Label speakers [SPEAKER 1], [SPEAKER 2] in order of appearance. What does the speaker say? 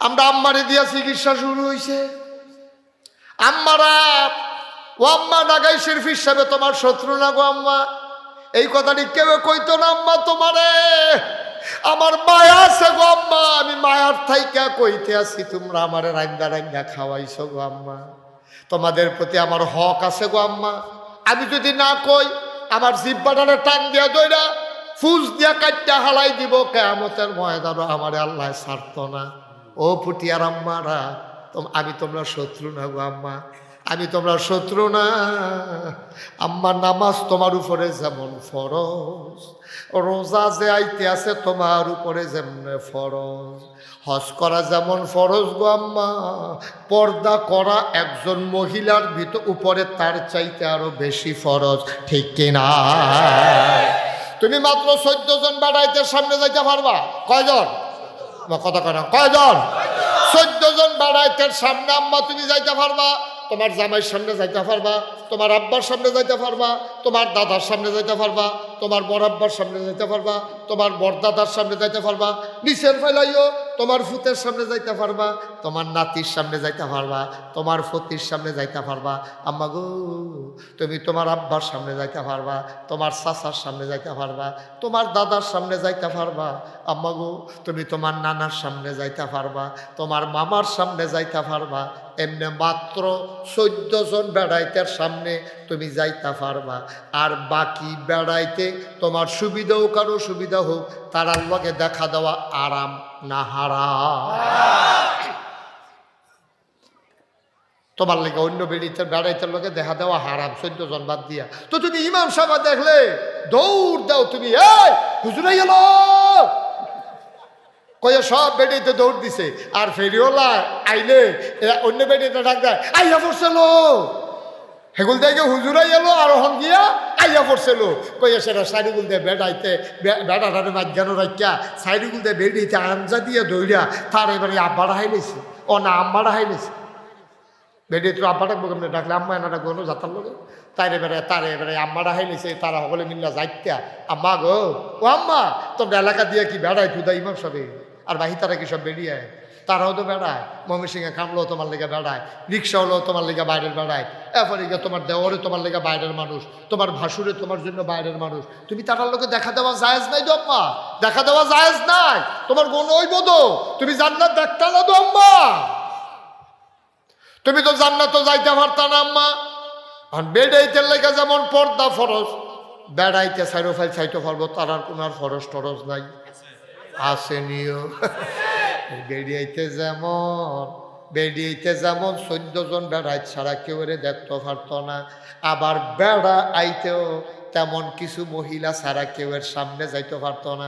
[SPEAKER 1] আমরা আম্মারে দিয়া চিকিৎসা শুরু হয়েছে আম্মারা, ও আম্মা নাগাই শিরফ হিসাবে তোমার শত্রু না গো আম্মা। এই কথাটি কেউ কইতো না, আম্মা, তোমারে আমার মায়া আছে গো আম্মা। আমি মায়ার থাইকা কইতে আছি, তোমরা আমারে রান্দা রান্দা খাওয়াইছো গো আম্মা। তোমাদের প্রতি আমার হক আছে গো আম্মা। আমি যদি না কই, আমার জিব্বাটারে টান দিয়া দইরা ফুস দিয়া কাটটা হালাই দিব, কেয়ামতের ময়দানও আমার আল্লাহ ছাড়তো না। ও ফুটিয়ার আম্মারা আমি তোমরা শত্রু না গো আম্মা, আমি তোমরা শত্রু না। আম্মা, নামাজ তোমার উপরে যেমন ফরজ, রোজা যে আইতে আছে তোমার উপরে যেমন ফরজ। হজ করা যেমন ফরজ গো আম্মা, পর্দা করা একজন মহিলার ভিতর উপরে তার চাইতে আরও বেশি ফরজ, ঠিক কিনা তুমি মাত্র চোদ্দ জন বেড়াইতে সামনে যাইতে পারবা? কয়জন? আমার কথা কয় না, কয়জন? চোদ্দ জন বেড়াইতের সামনে আম্মা তুমি যাইতে পারবা, তোমার জামাইয়ের সামনে যাইতে পারবা, তোমার আব্বার সামনে যাইতে পারবা তোমার দাদার সামনে যাইতে পারবা তোমার বরাব্বার সামনে যাইতে পারবা তোমার বড়দাদার সামনে যাইতে পারবা নিচের ফেলাইও তোমার ফুতের সামনে যাইতে পারবা তোমার নাতির সামনে যাইতে পারবা তোমার ফতির সামনে যাইতে পারবা আম্মা গো তুমি তোমার আব্বার সামনে যাইতে পারবা তোমার চাচার সামনে যাইতে পারবা তোমার দাদার সামনে যাইতে পারবা আম্মা গো তুমি তোমার নানার সামনে যাইতে পারবা তোমার মামার সামনে যাইতে পারবা এমনি মাত্র চোদ্দ জন বেড়াইতের সামনে তুমি যাইতে পারবা আর বাকি বেড়াইতে তোমার সুবিধা হোক আর সুবিধা হোক তারার লগে দেখা দেওয়া আরাম না হারাম। তোমার লেগে অন্য বেড়িতে বেড়াইতে লোকে দেখা দেওয়া হারাম, চোদ্দ জন বাদ দিয়া। তো তুমি ইমাম সাহেব দেখলে, দৌড় দাও তুমি, এই হুজুরে গেল কয়ে সব বেড়িতে দৌড় দিছে, আর ফেরিওলা আইলে অন্য বেড়িতে ডাক দেয়, আইয়া পড়ছিল হেগুল থেকে হুজুরাই এলো আর হন গিয়া আইয়া পড়ছিল। কইয়া সেটা সাইডুগুল দিয়ে বেড়াইতে বেড়াটারে মাঝখানো রাখিয়া সাইডুগুল দিয়ে বেড়িতে আঞ্জা দিয়ে দৌড়িয়া তার এবারে আব্বারা হাইলেছে ও না আম্মারা হাইলেছে বেডে তো আব্বা ডাকবো কেমনি? ডাকলে আম্মা এনা ডাকবো না যাতার লোকে তাই এবারে, তার এবারে আম্মারা হাই নিছে তারা সকলে মিল্লা যাইত্যা। আম্মা গো, ও আম্মা, তোমরা এলাকা দিয়ে কি বেড়ায় তুদা ইমাম সবে আর বাহি তারা কি সব বেরিয়ে তারাও তো বেড়ায়। ময়মনসিংহে কামলেও তোমার লেগে বেড়ায়। রিক্সা হলেও তোমার লেগে বাইরের বেড়ায়। এরপরে গিয়ে তোমার দেওয়ারে তোমার লেগে বাইরের মানুষ। তোমার ভাসুরে তোমার জন্য বাইরের মানুষ। তুমি তারার লোকে দেখা দেওয়া জায়েজ নাই তো আম্মা? দেখা দেওয়া জায়েজ নাই। তোমার বোন ওই বোধ। তুমি জান্নাত দেখতা না তো আম্মা? তুমি তো জান্নাত তো যাইতে পারতা না আম্মা। আর বেড়াইতে লেগে যেমন পর্দা ফরজ, বেড়াইতে সাইরো ফাইল চাইতে পারব তার আর কোনো আর ফরজ টরজ নাই। আসেনিও। বেরিয়াইতে যেমন বেরিয়াইতে যেমন চোদ্দ জন বেড়াই ছাড়া কেউ রে দেখতে পারতো না। আবার বেড়া আইতেও তেমন কিছু মহিলা ছাড়া কেউ এর সামনে যাইতে পারতো না।